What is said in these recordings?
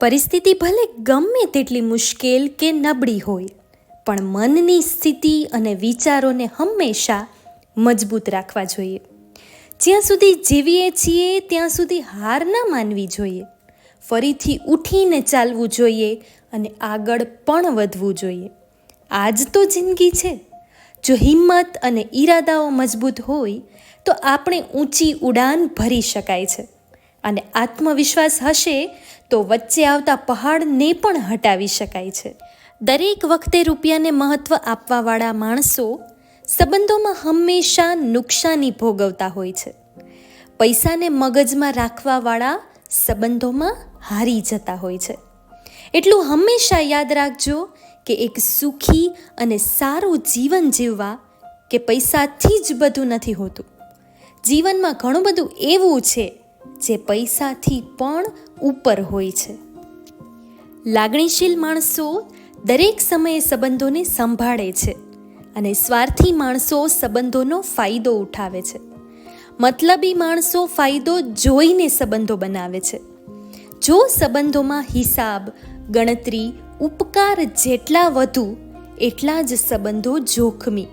પરિસ્થિતિ ભલે ગમે તેટલી મુશ્કેલ કે નબળી હોય, પણ મનની સ્થિતિ અને વિચારોને હંમેશા મજબૂત રાખવા જોઈએ. જ્યાં સુધી જીવીએ છીએ, ત્યાં સુધી હાર ના માનવી જોઈએ. ફરીથી ઉઠીને ચાલવું જોઈએ અને આગળ પણ વધવું જોઈએ. આ જ તો જિંદગી છે. જો હિંમત અને ઈરાદાઓ મજબૂત હોય, તો આપણે ઊંચી ઉડાન ભરી શકાય છે. અને આત્મવિશ્વાસ હશે તો વચ્ચે આવતા પહાડને પણ હટાવી શકાય છે. દરેક વખતે રૂપિયાને મહત્ત્વ આપવાવાળા માણસો સંબંધોમાં હંમેશા નુકસાની ભોગવતા હોય છે. પૈસાને મગજમાં રાખવાવાળા સંબંધોમાં હારી જતા હોય છે. એટલું હંમેશા યાદ રાખજો કે એક સુખી અને સારું જીવન જીવવા કે પૈસાથી જ બધું નથી હોતું. જીવનમાં ઘણું બધું એવું છે જે પૈસાથી પણ ઉપર હોય છે. લાગણીશીલ માણસો દરેક સમયે સંબંધોને સંભાળે છે અને સ્વાર્થી માણસો સંબંધોનો ફાયદો ઉઠાવે છે. મતલબી માણસો ફાયદો જોઈને સંબંધો બનાવે છે. જો સંબંધોમાં હિસાબ, ગણતરી, ઉપકાર જેટલા વધુ, એટલા જ સંબંધો જોખમી.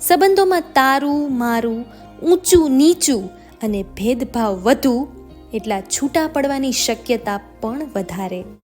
સંબંધોમાં તારું, મારું, ઊંચું, નીચું અને ભેદભાવ વધુ એટલા છૂટા પડવાની શક્યતા પણ વધારે.